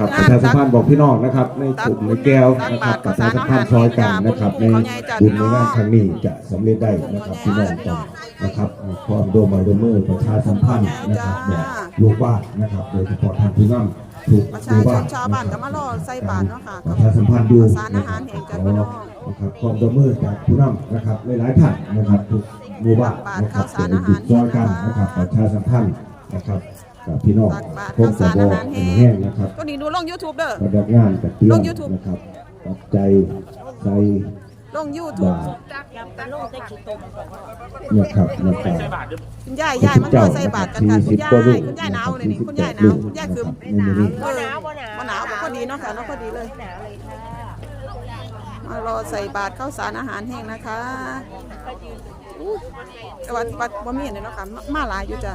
ครับประชาสัมพันธ์บอกพี่น้องนะครับในกลุ่มในแก้วนะครับประชาสัมพันธ์ซอยกันนะครับในบุญในงานครั้งนี้จะสำเร็จได้นะครับพี่น้องต้องนะครับความโดมไมโดมมือประชาสัมพันธ์นะครับแบบลูกบ้านนะครับโดยเฉพาะทางผู้นำถูกประหมู่ชาชบ้านนชาวบ้านก็มารอใส่บาตรเนาะค่ะประชาสัมพันธ์ดูสารนะอาคหารัรบแห่งขกันอพี่น้องนะครับความโดมมือจากผู้นำนะครับหลายๆท่านนะครับทุกหมู่บ้านนะครับตักบาตรเป็นข้าวสารอาหารจุดซอยกันนะครับประชาสัมพันธ์นะครับ กับพี่น้องตักบาตรคงข้าวจะสารบออากหารแห้แห้งงนะครับก็นี่ดูลง YouTube เด้อพนักงานกับเตี้ยลมง YouTube นะครับปัจจัยใส่ลง YouTube บาทนะครับนะครับคุณยายยายมันก็ใส่บาตรกันค่ะคุณยายคุณยายหนาวเลยนี่คุณยายหนาวคุณยายคือหนาวบ่หนาวบ่หนาวบ่หนาวพอดีเนาะค่ะเนาะพอดีเลยมารอใส่บาตรข้าวสารอาหารแห้งนะคะ อู้แต่ว่าวัดบ่มีเนี่ยเนาะค่ะมามาหลายอยู่จ้ะ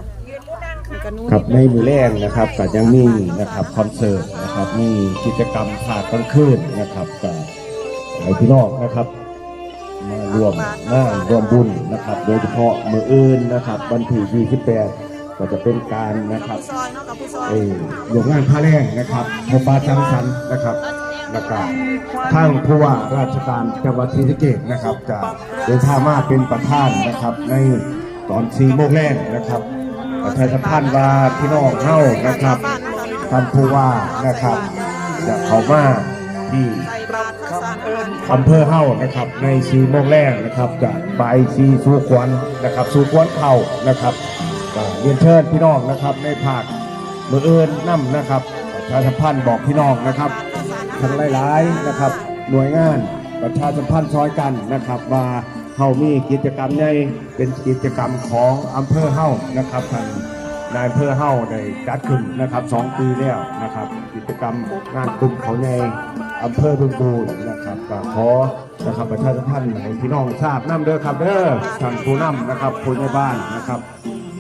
มีกันนู้นครับในมือแรกนะครับก็ยังมีนะครับคอนเสิร์ตนะครับมีกิจกรรมภาคกลางคืนนะครับกับให้พี่น้องนะครับ มารวมงานรวมบุญนะครับ โดยเฉพาะมืออื่นนะครับวันที่28ก็จะเป็นการนะครับผู้ซอยเนาะกับผู้ซอย เอ่อยกงานผ้าแรงนะครับพบปะสังสรรค์นะครับ แล้วก็ทางผู้ว่าราชการจังหวัดศรีสะเกษนะครับจะเดินทางมาเป็นประธานนะครับ ในตอน4โมงแรกนะครับประชาสัมพันธ์ว่าพี่น้องเฮานะครับท่านผู้ว่านะครับจะเข้ามาที่อำเภอเฮ้านะครับ ในสีโมงแรกนะครับจะไปสีสู่ขวัญนะครับ สู่ขวัญเข่านะครับเรียนเชิญพี่น้องนะครับในภาคมือเอินน้ำนะครับประชาสัมพันธ์บอกพี่น้องนะครับ ทั้งหลายๆนะครับ หน่วยงานประชาสัมพันธ์ซอยกันนะครับว่าเฮามีกิจกรรมใหญ่เป็นกิจกรรมของอำเภอเฮานะครับทานนายอำเภอเฮาได้จัดขึ้นนะครับสองปีแล้วนะครับ กิจกรรมงานกลุ่มเขาใหญ่อำเภอบึงบูรนะครับก็ขอนะครับประชาสัมพันธ์ให้พี่น้องทราบน้ำเด้อครับเด้อท่านผู้นำนะครับผู้ในบ้านนะครับ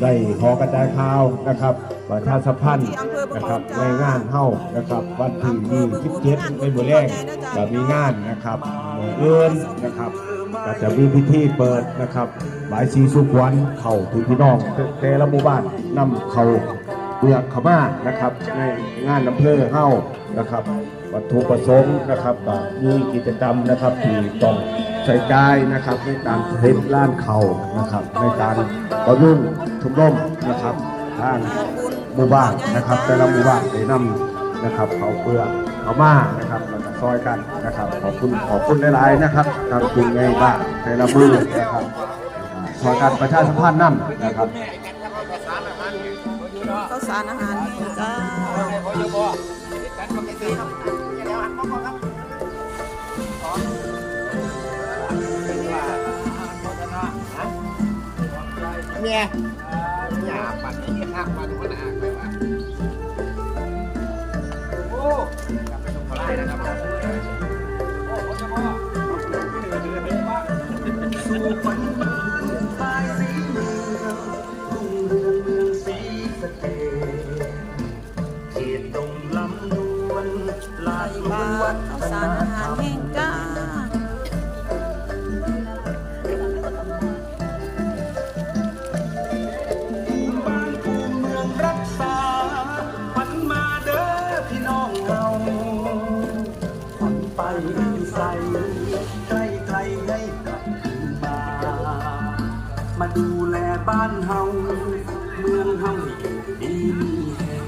ได้ขอกระจายข่าวนะครับประชาสัมพันธ์นะครับในงานเฮ้านะครับวันที่ยี่สิบเจ็ดในมือแรกจะมีงานนะครับอเอื้นนะครับก็จะมีพิธีเปิดนะครับหลายสีสุขวันเข่าถึงพี่น้องแต่ละหมู่บ้านนำเข่าเบือกขามานะครับในงานอำเภอเฮ้านะครับวัตถุประสงค์นะครับมีกิจกรรมนะครับที่ต้อง ใส่ใจายนะครับในการเฮ็ดล้านเขานะครับในการประยุ่งชุมนุมนะครับทางหมู่บ้านนะครับ แต่ละหมู่บ้านได้นำนะครับเขาเปลือกเขามานะครับแล้วก็ซอยกันนะครับ ขอบคุณขอบคุณหลายๆนะครับทางคุณไงบ้างแต่ละมือนะครับซอยกันประชาสัมพันธ์นั่นะครับข้าวสารอาหารแห้งจ้า เนี่ยอย่าปั่นที่ข้างปั่นมันอ่างไปว่าโอ้กลับไปตรงเขาไล่นะครับเกลับคืนมา มาดูแลบ้านเฮา เมืองเฮาดีมีแฮง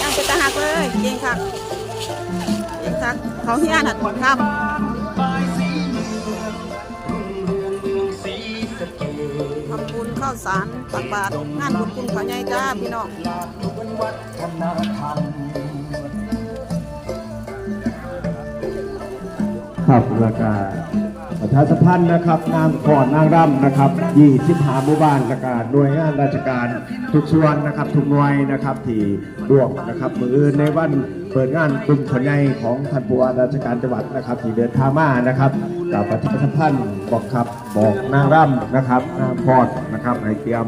ยังไปตาหักเลย เก่งคัก เก่งคัก เขาเฮียนหัดครับ ข้าวสารตักบาตรงานบุญคุณเขาใหญ่จ้าพี่น้องลาดลวนวัฒนธรรมครับแล้วก็ประชาสัมพันธ์นะครับนางขอนนางรำนะครับยี่สิบหาหมู่บ้านแล้วก็หน่วยงานราชการทุกส่วนนะครับทุกหน่วยนะครับที่ร่วมนะครับมือในวัน เปิดงานกลุ่มขนใหญ่ของท่านผู้ว่าราชการจังหวัดนะครับที่เดินทางมานะครับกับประชาสัมพันธ์บอกครับบอกนางรำนะครับนางพอดนะครับให้เตรียม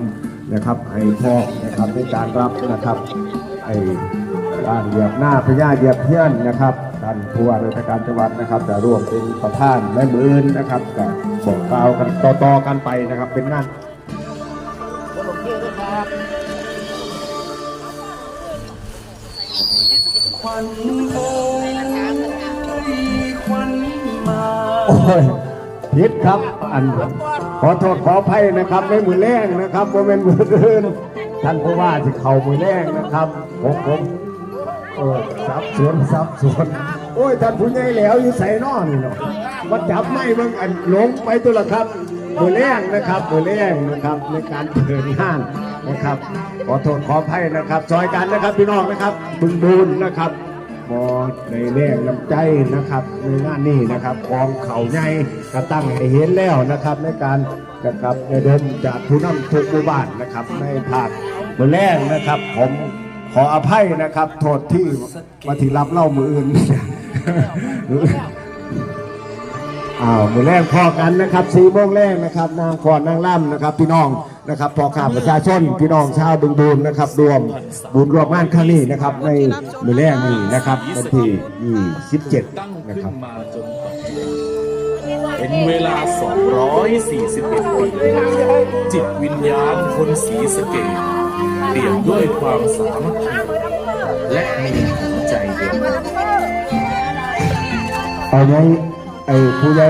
นะครับให้พร้อมนะครับในการรับนะครับไอ้ด้านเหยียบหน้าพญาเหยียบเพี้ยนนะครับท่านผู้ว่าราชการจังหวัดนะครับ จะร่วมเป็นประธานและมืออนนะครับกับบอกกล่าวกันต่อๆกันไปนะครับเป็นงาน ขวัญเอ้ยขวัญมาโอ้ยผิดครับ อัน ขอโทษขออภัยนะครับไม่มือแรงนะครับโมเมนมืออื่นท่านผู้ว่าที่เข่ามือแรงนะครับ ผมผมเออสับสวนสับสวนโอ้ยท่านผู้ใหญ่แล้วอยู่ใส่นอนี่เนาะมาจับไม่เบิ่งอันหลงไปตัวละครับ มือแรงนะครับมือแรงนะครับในการเดินห้างนะครับขอโทษขออภัยนะครับซอยกันนะครับพี่น้องนะครับบึงบูนนะครับบอในแรงน้ำใจนะครับในงานนี้นะครับกองเขาใหญ่ก็ตั้งให้เห็นแล้วนะครับ ในการนะครับในดมจากผู้นำทุกหมู่บ้านนะครับในภาคเมือแรงนะครับผมขออภัยนะครับ โทษที่มาที่รับเล่ามืออื่น อ้าวมือแรกพอกันนะครับสี่โมงแรกนะครับนางฟอนนางล่ำนะครับ พี่น้องนะครับพอข้าประชาชนพี่น้องชาวบึงบูนนะครับรวมบุญรวมงานครั้งนี้นะครับ ในมือแรกนี้นะครับวันที่ยี่สิบเจ็ดนะครับเป็นเวลา 241 ปี จิตวิญญาณคนสีสเกตเปี่ยมด้วยความสามัคคีและมีหัวใจเดียวกันเอาไว้ไอ้ผู้ใหญ่